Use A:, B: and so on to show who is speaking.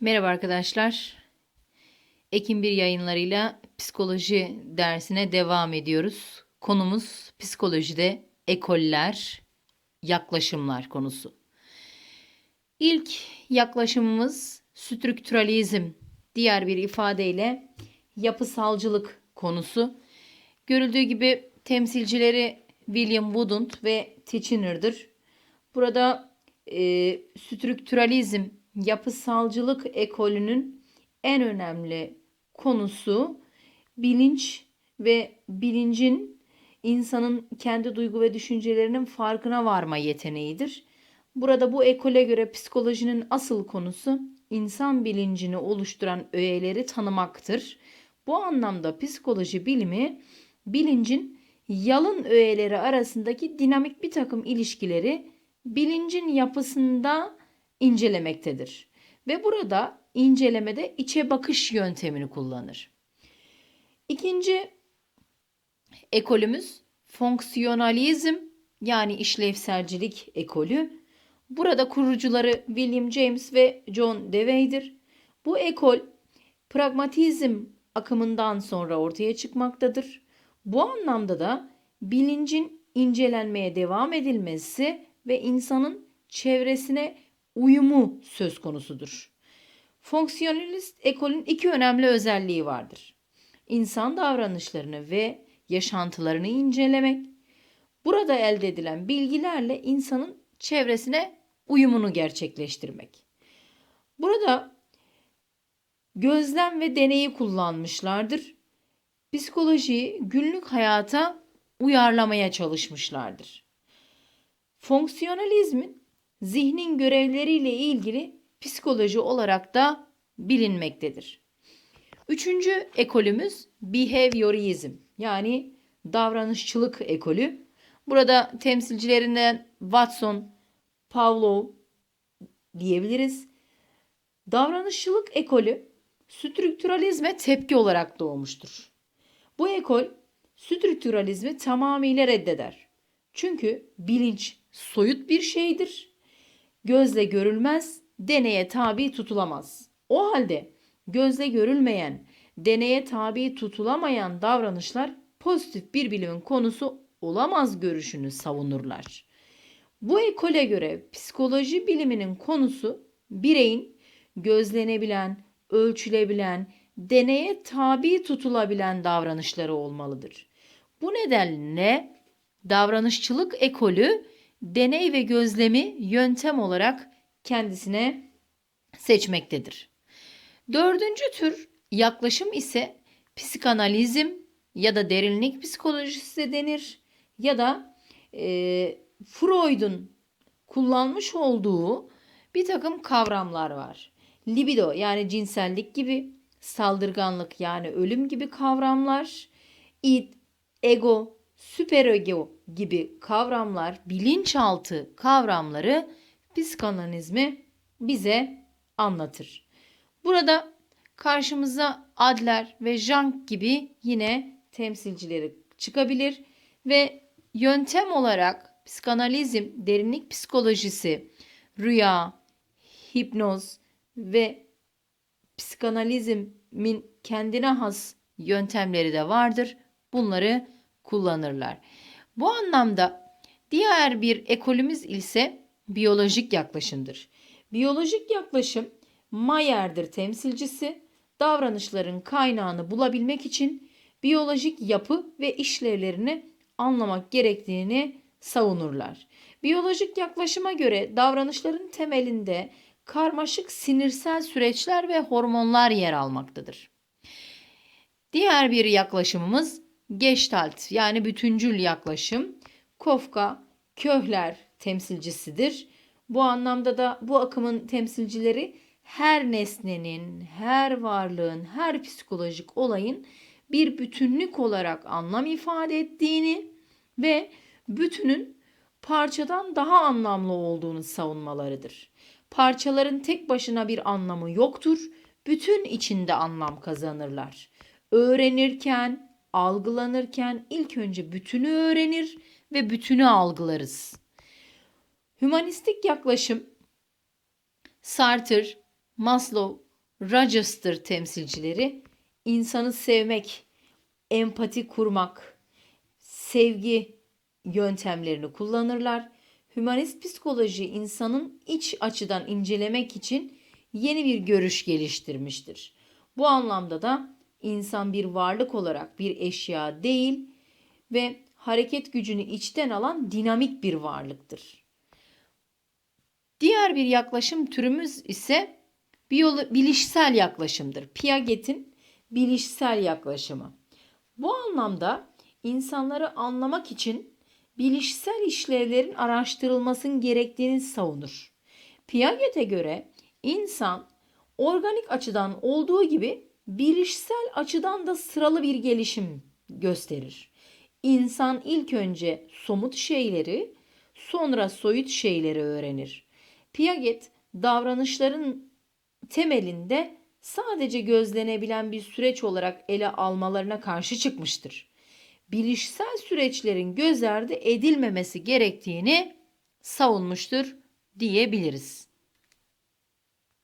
A: Merhaba arkadaşlar. Ekim 1 yayınlarıyla psikoloji dersine devam ediyoruz. Konumuz psikolojide ekoller, yaklaşımlar konusu. İlk yaklaşımımız strüktüralizm, diğer bir ifadeyle yapısalcılık konusu. Görüldüğü gibi temsilcileri William Wundt ve Titchener'dır. Burada e, strüktüralizm, yapısalcılık ekolünün en önemli konusu bilinç ve bilincin insanın kendi duygu ve düşüncelerinin farkına varma yeteneğidir. Burada bu ekole göre psikolojinin asıl konusu insan bilincini oluşturan öğeleri tanımaktır. Bu anlamda psikoloji bilimi bilincin yalın öğeleri arasındaki dinamik bir takım ilişkileri bilincin yapısında incelemektedir. Ve burada incelemede içe bakış yöntemini kullanır. İkinci ekolümüz fonksiyonalizm yani işlevselcilik ekolü. Burada kurucuları William James ve John Dewey'dir. Bu ekol pragmatizm akımından sonra ortaya çıkmaktadır. Bu anlamda da bilincin incelenmeye devam edilmesi ve insanın çevresine uyumu söz konusudur. Fonksiyonelist ekolün iki önemli özelliği vardır. İnsan davranışlarını ve yaşantılarını incelemek, burada elde edilen bilgilerle insanın çevresine uyumunu gerçekleştirmek. Burada gözlem ve deneyi kullanmışlardır. Psikolojiyi günlük hayata uyarlamaya çalışmışlardır. Fonksiyonalizmin zihnin görevleriyle ilgili psikoloji olarak da bilinmektedir. Üçüncü ekolümüz behaviorizm yani davranışçılık ekolü. Burada temsilcilerinden Watson, Pavlov diyebiliriz. Davranışçılık ekolü strüktüralizme tepki olarak doğmuştur. Bu ekol strüktüralizmi tamamıyla reddeder. Çünkü bilinç soyut bir şeydir. Gözle görülmez, deneye tabi tutulamaz. O halde gözle görülmeyen, deneye tabi tutulamayan davranışlar pozitif bir bilimin konusu olamaz görüşünü savunurlar. Bu ekole göre psikoloji biliminin konusu bireyin gözlenebilen, ölçülebilen, deneye tabi tutulabilen davranışları olmalıdır. Bu nedenle davranışçılık ekolü deney ve gözlemi yöntem olarak kendisine seçmektedir. Dördüncü tür yaklaşım ise psikanalizm ya da derinlik psikolojisi de denir ya da e, Freud'un kullanmış olduğu bir takım kavramlar var. Libido yani cinsellik gibi, saldırganlık yani ölüm gibi kavramlar, id, ego, süperego gibi kavramlar, bilinçaltı kavramları psikanalizmi bize anlatır. Burada karşımıza Adler ve Jung gibi yine temsilcileri çıkabilir ve yöntem olarak psikanalizm, derinlik psikolojisi, rüya, hipnoz ve psikanalizmin kendine has yöntemleri de vardır. Bunları kullanırlar. Bu anlamda diğer bir ekolümüz ise biyolojik yaklaşımdır. Biyolojik yaklaşım Mayer'dir temsilcisi. Davranışların kaynağını bulabilmek için biyolojik yapı ve işlevlerini anlamak gerektiğini savunurlar. Biyolojik yaklaşıma göre davranışların temelinde karmaşık sinirsel süreçler ve hormonlar yer almaktadır. Diğer bir yaklaşımımız Gestalt yani bütüncül yaklaşım. Kofka, Köhler temsilcisidir. Bu anlamda da bu akımın temsilcileri her nesnenin, her varlığın, her psikolojik olayın bir bütünlük olarak anlam ifade ettiğini ve bütünün parçadan daha anlamlı olduğunu savunmalarıdır. Parçaların tek başına bir anlamı yoktur, bütün içinde anlam kazanırlar. Öğrenirken, algılanırken ilk önce bütünü öğrenir ve bütünü algılarız. Hümanistik yaklaşım Sartre, Maslow, Rochester temsilcileri insanı sevmek, empati kurmak, sevgi yöntemlerini kullanırlar. Hümanist psikoloji insanın iç açıdan incelemek için yeni bir görüş geliştirmiştir. Bu anlamda da insan bir varlık olarak bir eşya değil ve hareket gücünü içten alan dinamik bir varlıktır. Diğer bir yaklaşım türümüz ise biyolo- bilişsel yaklaşımdır. Piaget'in bilişsel yaklaşımı. Bu anlamda insanları anlamak için bilişsel işlevlerin araştırılmasının gerektiğini savunur. Piaget'e göre insan organik açıdan olduğu gibi bilişsel açıdan da sıralı bir gelişim gösterir. İnsan ilk önce somut şeyleri, sonra soyut şeyleri öğrenir. Piaget davranışların temelinde sadece gözlenebilen bir süreç olarak ele almalarına karşı çıkmıştır. Bilişsel süreçlerin göz ardı edilmemesi gerektiğini savunmuştur diyebiliriz.